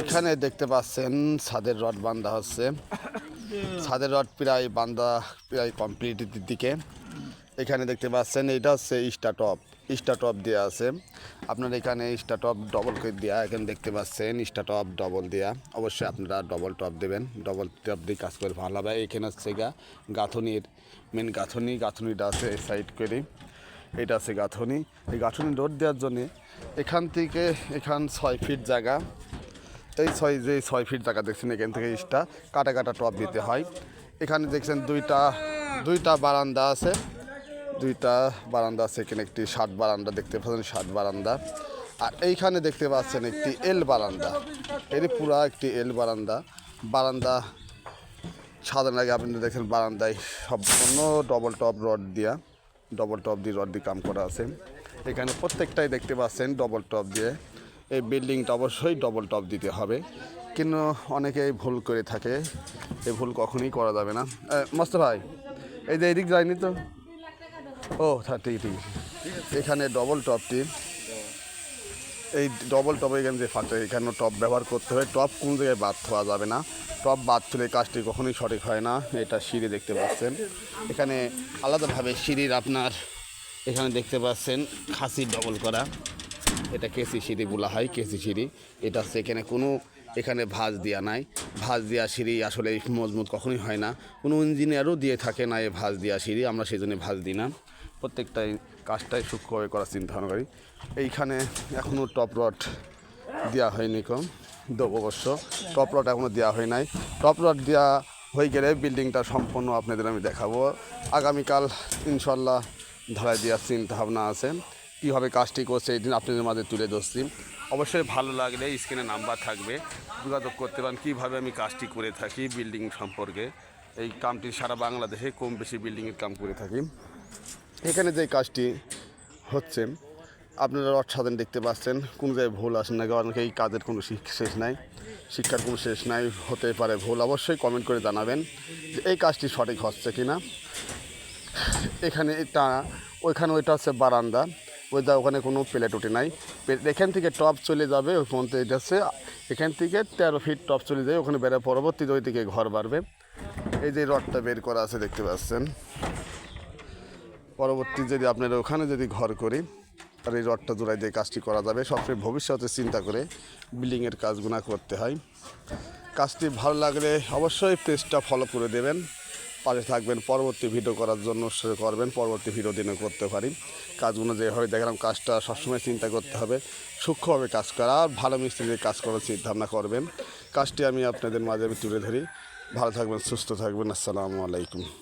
এখানে দেখতে পাচ্ছেন ছাদের রড বান্ধা হচ্ছে। ছাদের রড প্রায় বান্ধা প্রায় কমপ্লিটের দিকে। এখানে দেখতে পাচ্ছেন এটা হচ্ছে ইস্টা টপ ইস্টা টপ দেওয়া আছে। আপনার এখানে ইস্টা টপ ডবল করে দেওয়া এখানে দেখতে পাচ্ছেন ইস্টা টপ ডবল দেওয়া অবশ্যই আপনারা ডবল টপ দেবেন। ডবল টপ দিয়ে কাজ করে ভালো হবে। এখানে হচ্ছে গা গাঁথনির মেন গাঁথনি। গাঁথনিটা আছে এই সাইড করে। এটা আছে গাঁথনি। এই গাঁথনি রোড দেওয়ার জন্যে এখান থেকে এখান ছয় ফিট জায়গা। এই ছয়, যে ছয় ফিট জায়গা দেখছেন, এখান থেকে ইস্টা কাটা কাটা টপ দিতে হয়। এখানে দেখছেন দুইটা দুইটা বারান্দা আছে। দুইটা বারান্দা আছে, এখানে একটি ষাট বারান্দা দেখতে পাচ্ছেন, ষাট বারান্দা। আর এইখানে দেখতে পাচ্ছেন একটি এল বারান্দা। এটি পুরা একটি এল বারান্দা। বারান্দা সাধারণ আগে আপনি দেখছেন বারান্দায় সম্পূর্ণ ডবল টপ রড দিয়া ডবল টপ দিয়ে রড দিয়ে কাম করা আছে। এখানে প্রত্যেকটাই দেখতে পাচ্ছেন ডবল টপ দিয়ে। এই বিল্ডিংটা অবশ্যই ডবল টপ দিতে হবে। কিন্তু অনেকেই ভুল করে থাকে, এই ভুল কখনোই করা যাবে না। মস্ত ভাই, এই যে এদিক যায়নি তো? ও হ্যাঁ ঠিক এখানে ডবল টপটি এই ডবল টপ এখানে যে ফাঁকটা এখানে টপ ব্যবহার করতে হবে টপ কোন জায়গায় বাদ থাওয়া যাবে না। টপ বাদ তুলে কাজটি কখনোই সঠিক হয় না। এটা সিঁড়ি দেখতে পাচ্ছেন। এখানে আলাদাভাবে সিঁড়ির আপনার এখানে দেখতে পাচ্ছেন, খাসি ডবল করা। এটা কেসি সিঁড়ি বলা হয় কেসি সিঁড়ি। এটা হচ্ছে এখানে কোনো, এখানে ভাঁজ দেওয়া নাই। ভাঁজ দেওয়া সিঁড়ি আসলে মজবুত কখনোই হয় না। কোনো ইঞ্জিনিয়ারও দিয়ে থাকে না এই ভাঁজ দেওয়া সিঁড়ি, আমরা সেই জন্য ভাঁজ দিই না। প্রত্যেকটাই কাজটাই সূক্ষ্মভাবে করার চিন্তা ভাবনা করি। এইখানে এখনও টপ রড দেওয়া হয়নি কম দেবো অবশ্য। টপ রড এখনও দেওয়া হয় নাই। টপ রড দেওয়া হয়ে গেলে বিল্ডিংটা সম্পূর্ণ আপনাদের আমি দেখাবো। আগামীকাল ইনশাল্লাহ ধারায় দেওয়ার চিন্তা ভাবনা আছে। কীভাবে কাজটি করছে, এই দিন আপনাদের মাঝে তুলে ধরছি। অবশ্যই ভালো লাগলে স্ক্রিনে নাম্বার থাকবে। যোগাযোগ করতে পারেন, কীভাবে আমি কাজটি করে থাকি বিল্ডিং সম্পর্কে। এই কামটি সারা বাংলাদেশে কম বেশি বিল্ডিংয়ের কাম করে থাকি। এখানে যে কাজটি হচ্ছে, আপনারা অসাধারণ দেখতে পাচ্ছেন। কোন জায়গায় ভুল আসেন না, কারণ এই কাজের কোনো শেষ নাই। শিক্ষার কোনো শেষ নাই, হতে পারে ভুল। অবশ্যই কমেন্ট করে জানাবেন যে এই কাজটি সঠিক হচ্ছে কি না এখানে এটা, ওইখানে ওইটা হচ্ছে বারান্দা। ওই যা ওখানে কোনো প্লেট উঠে নাই। এখান থেকে টপ চলে যাবে ওই পর্যন্ত হচ্ছে এখান থেকে তেরো ফিট টপ চলে যাবে ওখানে বেড়ে পরবর্তীতে ওই দিকে ঘর বাড়বে। এই যে রডটা বের করা আছে, দেখতে পাচ্ছেন। পরবর্তী যদি আপনারা ওখানে যদি ঘর করি, আর এই রডটা জোড়াই দিয়ে কাজটি করা যাবে সবসময় ভবিষ্যতে চিন্তা করে বিল্ডিংয়ের কাজগুলো করতে হয়। কাজটি ভালো লাগলে অবশ্যই পেজটা ফলো করে দেবেন। পাশে থাকবেন, পরবর্তী ভিডিও করার জন্য করবেন, পরবর্তী ভিডিও দিনে করতে পারি। কাজগুলো যেভাবে দেখলাম, কাজটা সবসময় চিন্তা করতে হবে, সূক্ষ্মভাবে কাজ করা আর ভালো মিস্ত্রি দিয়ে কাজ করার চিন্তাভাবনা করবেন। কাজটি আমি আপনাদের মাঝে আমি তুলে ধরি। ভালো থাকবেন, সুস্থ থাকবেন, আসসালামু আলাইকুম।